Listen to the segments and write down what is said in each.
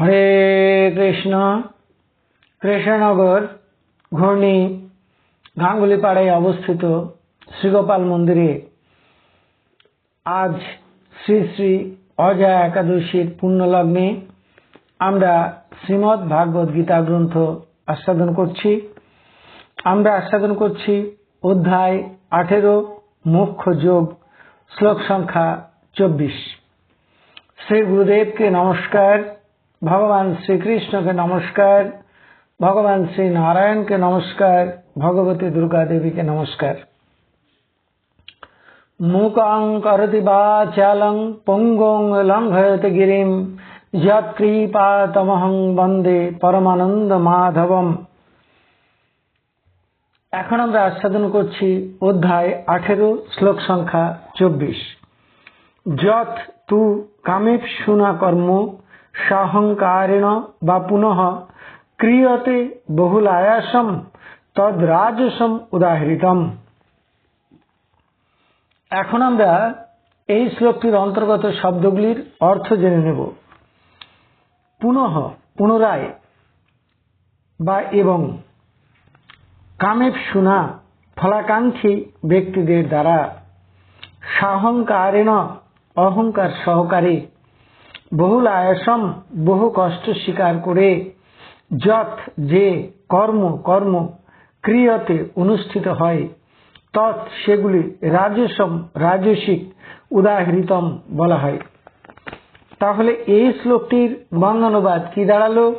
হরে কৃষ্ণ, কৃষ্ণনগর, ঘূর্ণি গাঙ্গুলিপাড়ায় অবস্থিত শ্রীগোপাল মন্দিরে আজ শ্রী শ্রী অজয় একাদশীর পুণ্যলগ্নে আমরা শ্রীমৎ ভাগবত গীতা গ্রন্থ আস্বাদন করছি। আমরা আস্বাদন করছি অধ্যায় আঠেরো, মুখ্য যোগ, শ্লোক সংখ্যা চব্বিশ। শ্রী গুরুদেবকে নমস্কার। ভগবান শ্রীকৃষ্ণকে নমস্কার, ভগবান শ্রী নারায়ণকে নমস্কার, ভগবতী দুর্গা দেবীকে নমস্কার। মূকং করতি বাচালং পঙ্গং লঙ্ঘয়তে গিরিম যৎকৃপাতমহং বন্দে পরমানন্দ মাধবম। এখন আমরা আস্বাদন করছি অধ্যায় আঠেরো, শ্লোক সংখ্যা চব্বিশ। যৎ তু কামেপ শুনা কর্ম সাহংকারেণ বা পুনঃ ক্রিয়তে বহুলায়াসম তদ রাজসম উদাহৃতম। এখন আমরা এই শ্লোকটির অন্তর্গত শব্দগুলির অর্থ জেনে নেব। পুনঃ, পুনরায় বা এবং কামেপ শুনা ফলাকাঙ্ক্ষী ব্যক্তিদের দ্বারা সাহংকারেণ অহংকার সহকারে বহুল আয়াসম, বহু কষ্ট স্বীকার করে যত যে কর্ম কর্ম ক্রিয়তে অনুষ্ঠিত হয় তৎ সেগুলি রাজসম, রাজসিক, উদাহৃতম বলা হয়। তাহলে এই শ্লোকটির বঙ্গানুবাদ কি দাঁড়াল?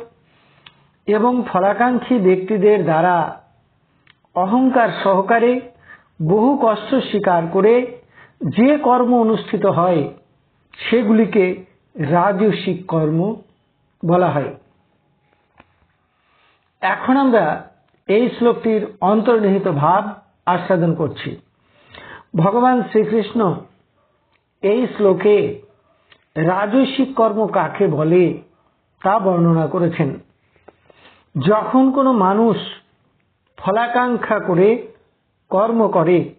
এবং ফলাকাঙ্ক্ষী ব্যক্তিদের দ্বারা অহংকার সহকারে বহু কষ্ট স্বীকার করে যে কর্ম অনুষ্ঠিত হয়, সেগুলিকে রাজসিক কর্ম বলা হয়। এখন আমরা এই শ্লোকটির অন্তর্নিহিত ভাব আস্বাদন করছি। ভগবান শ্রীকৃষ্ণ এই শ্লোকে রাজস্বিক কর্ম কাকে বলে তা বর্ণনা করেছেন। যখন কোনো মানুষ ফলাকাঙ্ক্ষা করে কর্ম করে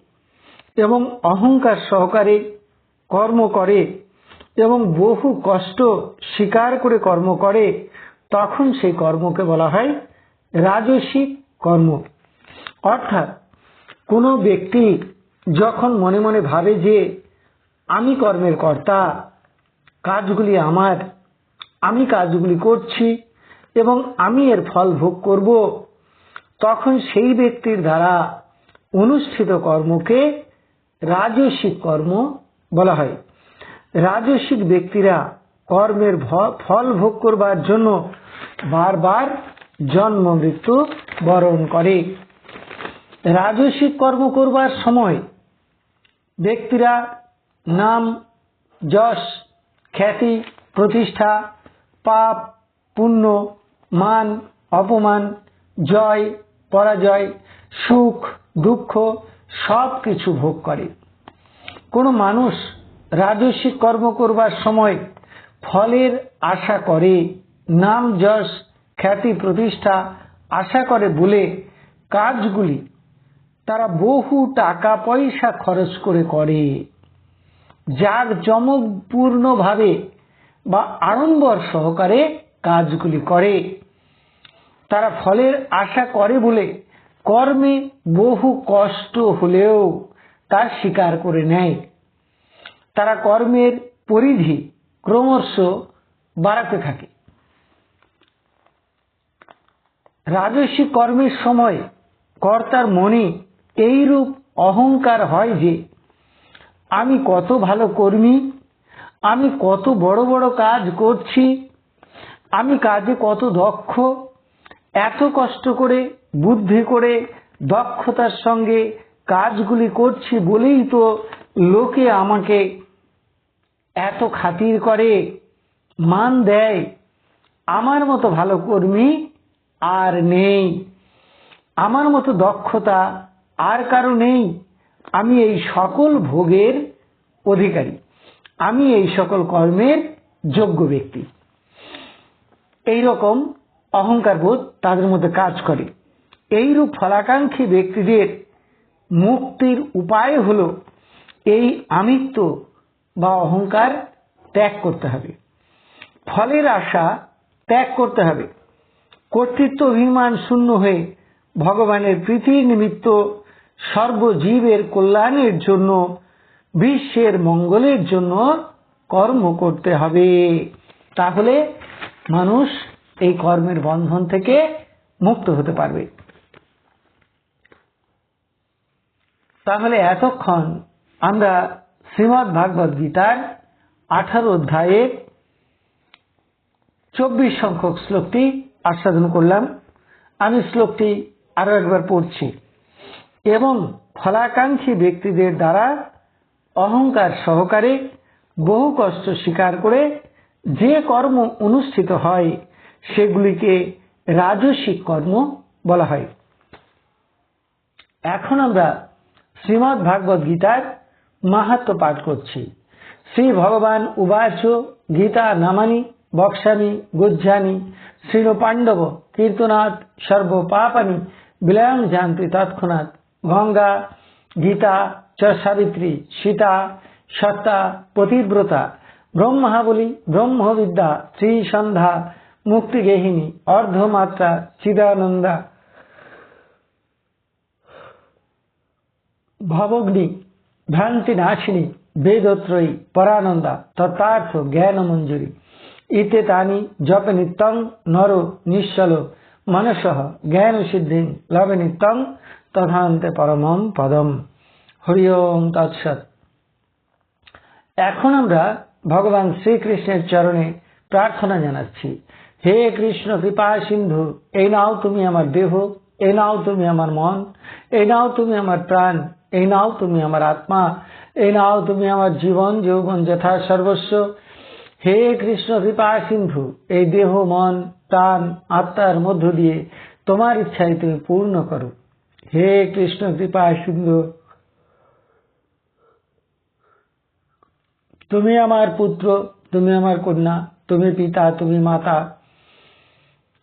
এবং অহংকার সহকারে কর্ম করে এবং বহু কষ্ট স্বীকার করে কর্ম করে, তখন সেই কর্মকে বলা হয় রাজসিক কর্ম। অর্থাৎ কোনো ব্যক্তি যখন মনে মনে ভাবে যে আমি কর্মের কর্তা, কাজগুলি আমার, আমি কাজগুলি করছি এবং আমি এর ফল ভোগ করব, তখন সেই ব্যক্তির দ্বারা অনুষ্ঠিত কর্মকে রাজস্বিক কর্ম বলা হয়। রাজস্বিক ব্যক্তিরা কর্মের ফল ভোগ করবার জন্য বারবার জন্ম, মৃত্যু বরণ করে। রাজস্বিক কর্ম করবার সময় ব্যক্তিরা নাম, যশ, খ্যাতি, প্রতিষ্ঠা, পাপ, পুণ্য, মান, অপমান, জয়, পরাজয়, সুখ, দুঃখ সব কিছু ভোগ করে। কোনো মানুষ রাজস্বিক কর্ম করবার সময় ফলের আশা করে, নাম যশ, খ্যাতি প্রতিষ্ঠা আশা করে বলে কাজগুলি তারা বহু টাকা পয়সা খরচ করে করে। যার চমকপূর্ণভাবে বা আড়ম্বর সহকারে কাজগুলি করে। তারা ফলের আশা করে বলে কর্মে বহু কষ্ট হলেও তার স্বীকার করে নেয়। তারা কর্মের পরিধি ক্রমশ বাড়াতে থাকে। রাজস্বিক কর্মের সময় কর্তার মনে এইরূপ অহংকার হয় যে, আমি কত ভালো কর্মী, আমি কত বড় বড় কাজ করছি, আমি কাজে কত দক্ষ, এত কষ্ট করে, বুদ্ধি করে দক্ষতার সঙ্গে কাজগুলি করছি বলেই তো লোকে আমাকে এত খাতির করে, মান দেয়, আমার মতো ভালো কর্মী আর নেই। আমার মতো দক্ষতা আর কারও নেই। আমি এই সকল ভোগের অধিকারী। আমি এই সকল কর্মের যোগ্য ব্যক্তি। এই রকম অহংকার বোধ তাদের মধ্যে কাজ করে। এইরূপ ফলাকাঙ্ক্ষী ব্যক্তিদের মুক্তির উপায় হল এই আমিত্ব বা অহংকার ত্যাগ করতে হবে। ফলের আশা ত্যাগ করতে হবে। কর্তৃত্ব অভিমান শূন্য হয়ে ভগবানের প্রীতির নিমিত্ত সর্বজীবের কল্যাণের জন্য, বিশ্বের মঙ্গলের জন্য কর্ম করতে হবে। তাহলে মানুষ এই কর্মের বন্ধন থেকে মুক্ত হতে পারবে। তাহলে এতক্ষণ আমরা শ্রীমৎ ভাগবত গীতার আঠারো অধ্যায়ে চব্বিশ সংখ্যক শ্লোকটি আস্বাদন করলাম। আমি শ্লোকটি আরও একবার পড়ছি। এবং ফলাকাঙ্ক্ষী ব্যক্তিদের দ্বারা অহংকার সহকারে বহু কষ্ট স্বীকার করে যে কর্ম অনুষ্ঠিত হয়, সেগুলিকে রাজসিক কর্ম বলা হয়। এখন আমরা শ্রীমৎ ভাগবত গীতার মাহাত্ম পাঠ করছি। শ্রী ভগবান উবাচ গীতা নামানি, বক্সামি, গুজ্জানি শ্রীল পাণ্ডব কীর্তনাথ সর্ব পাপানি বিলয়ং জানতি তৎক্ষণাৎ গঙ্গা, গীতা চ সাবিত্রী সীতা, সত্তা, পতিব্রতা, ব্রহ্মাবলী, ব্রহ্মবিদ্যা শ্রী সন্ধ্যা মুক্তি মুক্তিগেহিনী অর্ধমাত্রা, চিদানন্দা, ভবগ্নি ভ্রান্তি নাশিনী, বেদত্রয়ী, পরানন্দা তত্ত্বার্থ জ্ঞান মঞ্জুরি ইতে তানি জপ নিত্যং নর নিশ্চল মনস জ্ঞান সিদ্ধি লবে নিত্যং তথান্তে পরমম পদম। হরি ওম তৎসৎ। এখন আমরা ভগবান শ্রীকৃষ্ণের চরণে প্রার্থনা জানাচ্ছি, হে কৃষ্ণ কৃপা সিন্ধু, এই নাও তুমি আমার দেহ, এই নাও তুমি আমার মন, এই নাও তুমি আমার প্রাণ এই নাও তুমি আমার আত্মা, এই নাও তুমি আমার জীবন, যৌবন যথা সর্বস্ব। হে কৃষ্ণ কৃপা সিন্ধু, এই দেহ, মন, প্রাণ, আত্মার মধ্য দিয়ে তোমার ইচ্ছায় তুমি পূর্ণ করো। হে কৃষ্ণ কৃপা সিন্ধু, তুমি আমার পুত্র, তুমি আমার কন্যা, তুমি পিতা, তুমি মাতা